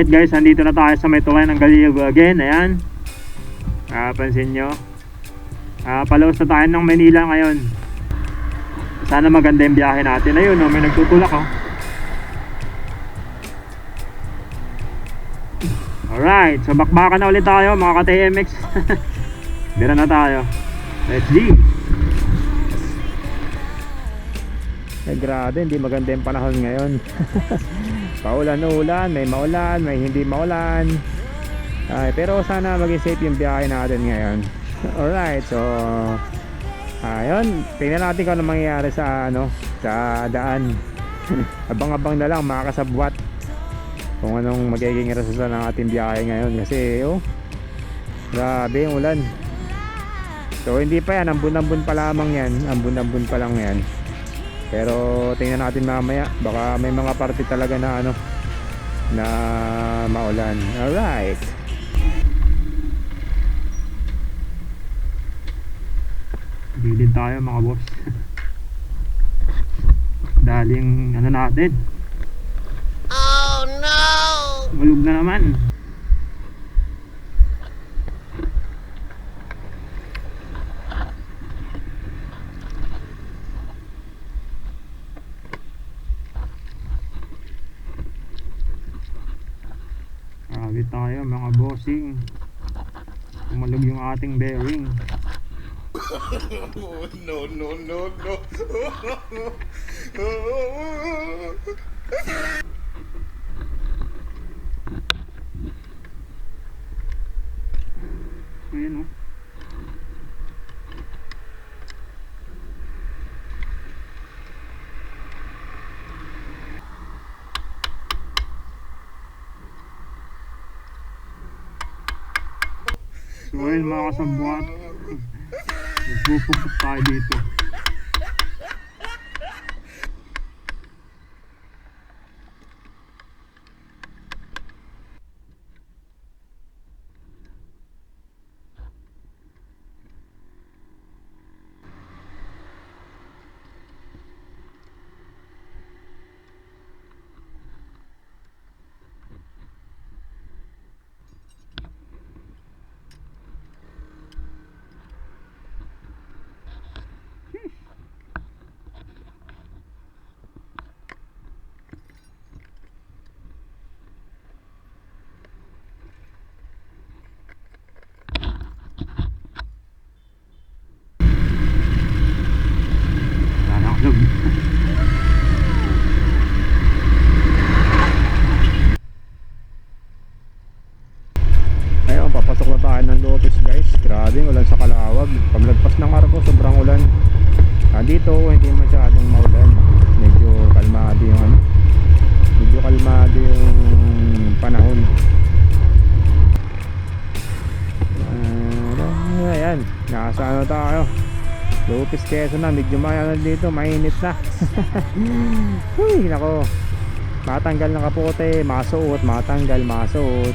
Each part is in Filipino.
Alright guys, andito na tayo sa tulay ng Galiego again. Ayan. Ah, pansin nyo. Ah, palawas na tayo ng Manila ngayon. Sana maganda yung biyahe natin. Ayun, oh, may nagtutulak oh. Alright, so bakbakan na ulit tayo mga ka-TMX. Dira na tayo. Let's G. Eh, grabe, hindi maganda yung panahon ngayon. Paulan-ulan, may maulan, may hindi maulan. Ay, pero sana maging safe yung biyahe natin ngayon. Alright, so ayun, tingnan natin kung ano mangyayari sa ano, sa daan. Abang-abang na lang mga kasabwat kung anong magiging resulta ng ating biyahe ngayon kasi oh, grabe yung ulan. So hindi pa yan, ambun-ambun pa lamang yan, ambun-ambun pa lang yan. Pero tingnan natin mamaya, baka may mga parte talaga na ano na maulan. Alright. Bilid tayo mga boss. Daling ano natin. Oh no! Malug na naman. Grabe tayo mga bossing. Tumalog yung ating bearing. Oh, no, no, no, no. Ayan o. So ayun mga kasabuat. Nagpupukot tayo dito. Nanaklog. Ayun, papasok na tayo ng Lotus guys. Grabe, ulan sa Kalawag. Paglagpas ng Arco, sobrang ulan. Ah, dito, hindi masyadong maulan. Medyo kalmado yung ano. Medyo kalmado yung panahon. Ah, ayan, nasa ano tayo. Lupis Quezon na, medyo may ano dito, mainit na. Uy, nako. Matanggal ng kapote, masuot, matanggal, masuot.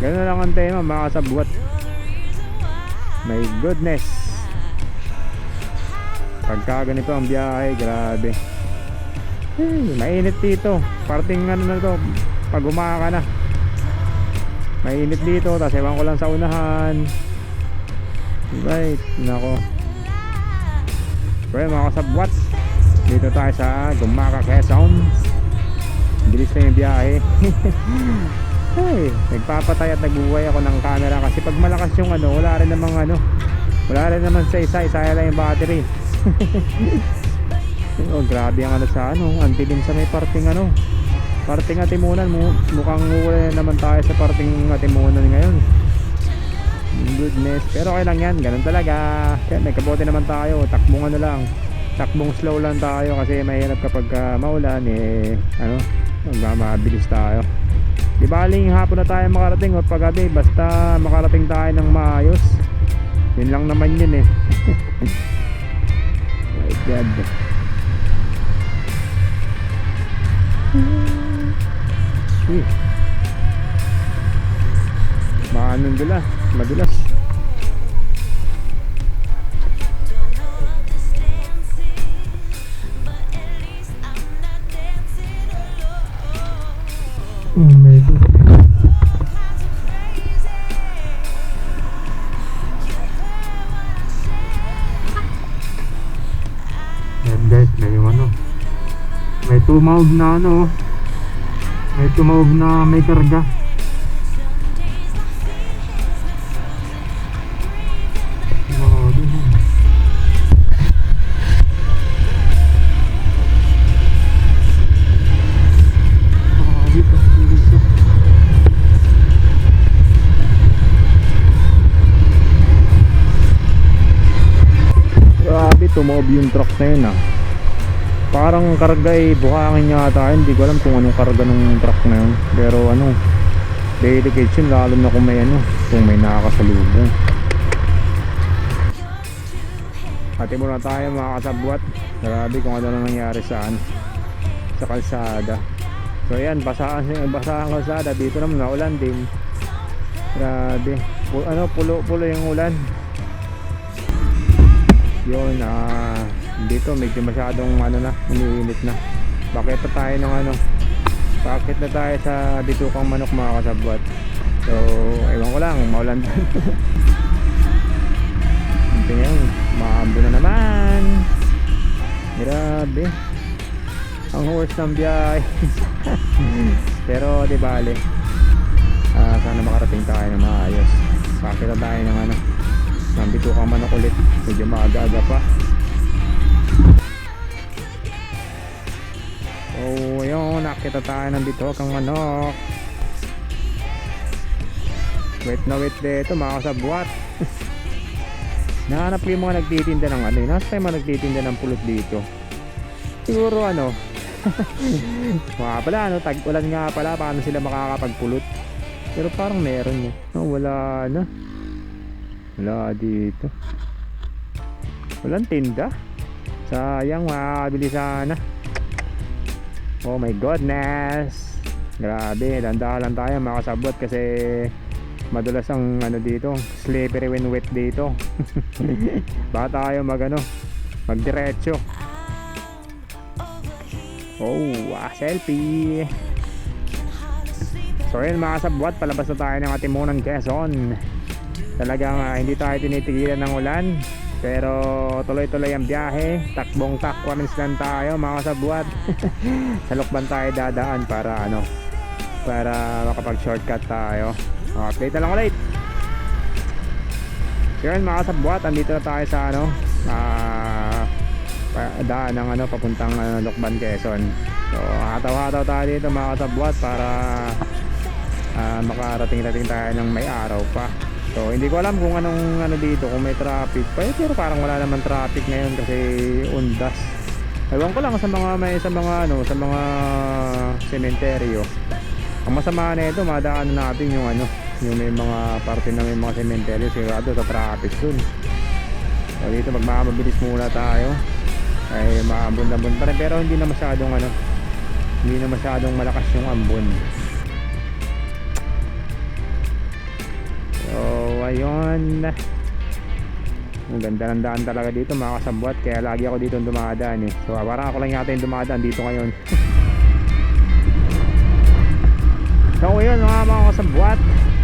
Ganun lang ang tema, mga kasabwat. My goodness. Pagka ganito ang biyahe, grabe. Ay, mainit dito. Parting ano na to, pag umaka na. Mainit dito, tapos ewan ko lang sa unahan. Right, nako. Well mga kasabwat Dito tayo sa Gumaka Quezon. Bilis na yung biyahe. Ay, nagpapatay at nagbubuhay ako ng camera Kasi pag malakas yung ano Wala rin namang ano Wala rin naman sa isa Isa lang yung battery. Oh, grabe ang ano sa ano Ang dilim sa may parting ano Parting atimunan. Mu Mukhang ulan na naman tayo sa parting atimunan ngayon goodness. Pero okay lang yan. Ganun talaga. May kabote naman tayo. Takbong ano lang. Takbong slow lang tayo kasi mahirap kapag uh, maulan eh ano magmamabilis tayo. Di baling hapon na tayo makarating o paggabi? Basta makarating tayo ng maayos. Yun lang naman yun eh. My god. Uy. Maanong dula, madulas Maybe. Dead na yung ano. May tumawag na ano. Oh. May tumawag na may karga. Tumob yung truck na yun ah. Parang karga eh, buhangin yata. Hindi ko alam kung anong karga ng truck na yun. Pero ano, delicate yun lalo na kung may ano, kung may nakakasalubong. Pati muna tayo mga kasabwat. Grabe kung ano na nangyari sa ano, sa kalsada. So yan, basahan, basahan kalsada. Dito naman naulan din. Grabe. Pu- ano, pulo-pulo yung ulan. Yun, ah, dito medyo masyadong ano na, umiinit na. Bakit na tayo ng ano, bakit na tayo sa bitukang manok mga kasabwat. So, ewan ko lang, maulan. Hindi ngayon, maambo na naman. Grabe. Ang horse ng biyahe. Pero di bale. Ah, sana makarating tayo ng maayos. Bakit na tayo ng ano, Nandito kang manok ulit. Medyo maaga-aga pa. Oh, yun. Nakita tayo nandito kang manok. Wait na wait dito mga kasabwat. Nahanap ko yung mga nagtitinda ng ano. eh. Nasa tayo mga nagtitinda ng pulot dito. Siguro ano. mga pala ano. Tag-ulan nga pala. Paano sila makakapagpulot. Pero parang meron eh. Oh, wala na. Wala dito. Walang tinda. Sayang, makakabili sana. Oh my goodness. Grabe, danda lang tayo makasabot kasi madulas ang ano dito, slippery when wet dito. Baka tayo mag ano, magdiretso. Oh, ah, selfie. So yun mga sabwat, palabas na tayo ng Atimunan, Quezon talagang ah, hindi tayo tinitigilan ng ulan. Pero tuloy-tuloy ang biyahe. Takbong takwamis lang tayo mga kasabwat. Sa lukban tayo dadaan para ano para makapag shortcut tayo. Update na lang ulit. Yun mga kasabwat andito na tayo sa ano pa- daan ng ano papuntang ano, Lukban Quezon. So hataw-hataw tayo dito mga kasabwat para ah, makarating-rating tayo ng may araw pa So hindi ko alam kung anong ano dito kung may traffic pero parang wala naman traffic ngayon kasi undas. Ewan ko lang sa mga may sa mga ano sa mga sementeryo. Ang masama na ito, madaan natin yung ano, yung may mga parte na may mga sementeryo sigurado sa traffic dun. So dito magmamabilis muna tayo. Ay maambon-ambon pa rin pero hindi na masyadong ano hindi na masyadong malakas yung ambon. Ayun. Ang ganda ng daan talaga dito mga kasabwat. Kaya lagi ako dito dumadaan eh. So, parang ako lang yata yung dumadaan dito ngayon. so, ayun mga mga kasabwat.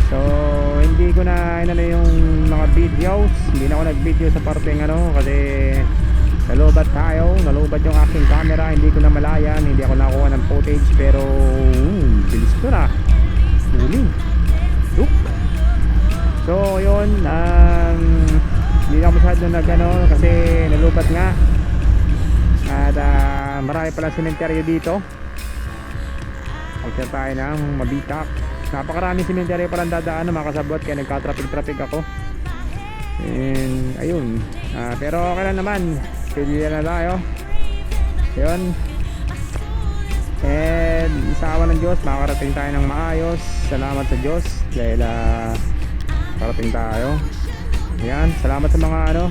So, hindi ko na inano yung mga videos. Hindi na ako nag-video sa parteng ano kasi nalubat tayo. Nalubat yung aking camera. Hindi ko na malayan. Hindi ako nakuha ng footage pero hmm, bilis ko na. Huli. Look. So yun, um, hindi na masyado nag ano, kasi nalubat nga. At ah, marami palang sementeryo dito. Pagka tayo ng mabitak. Napakaraming sementeryo palang dadaan mga kasabot kaya nagka-traffic-traffic ako. And ayun. Ah, pero okay lang naman. Pilihan na tayo. Yun. And sa awa ng Diyos, makakarating tayo ng maayos. Salamat sa Diyos dahil ah, parating tayo. Yan salamat sa mga ano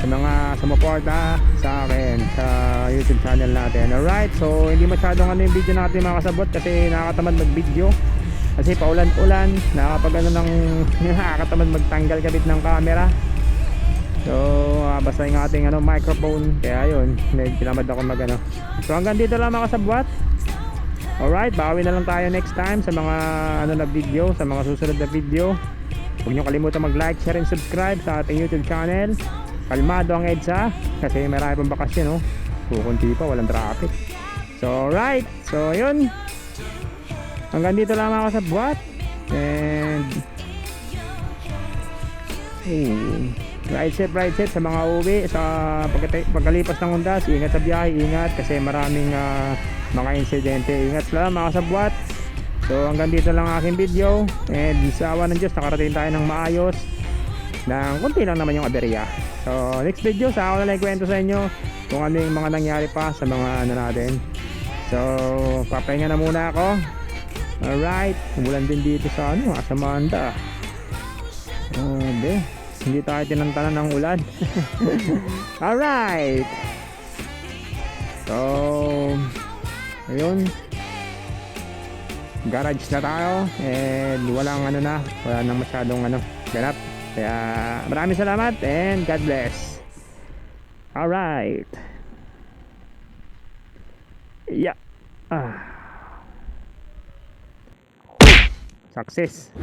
sa mga sumuporta sa akin sa youtube channel natin. Alright so hindi masyadong ano yung video natin mga kasabot kasi nakakatamad mag video kasi paulan ulan nakakapag ano ng nakakatamad magtanggal kabit ng camera. So uh, basta yung ating ano microphone. Kaya yun tinamad ako mag ano. So hanggang dito lang mga kasabwat Alright, bawi na lang tayo next time sa mga ano na video, sa mga susunod na video. Huwag niyo kalimutan mag-like, share, and subscribe sa ating YouTube channel. Kalmado ang EDSA kasi marami pang bakasyon, no? Kukunti pa, walang traffic. So, right. So, yun. Hanggang dito lang ako sa buhat. And, Ooh. Ride safe, ride safe sa mga uwi, sa pagkalipas ng undas, ingat sa biyahe, ingat kasi maraming ah, mga insidente. Ingat lang mga sabwat. So hanggang dito lang ang aking video and sa awa ng Diyos nakarating tayo ng maayos ng konti lang naman yung aberya. So next video sa ako na lang ikwento sa inyo kung ano yung mga nangyari pa sa mga ano natin. So papahinga na muna ako. Alright, umulan din dito sa ano, Asamanda. Grabe. Hindi tayo tinantanan ng ulan. Alright. So, ayun. Garage na tayo. And walang ano na. Wala nang masyadong ano. Ganap. Kaya maraming salamat and God bless. Alright. Yeah. Ah. Success.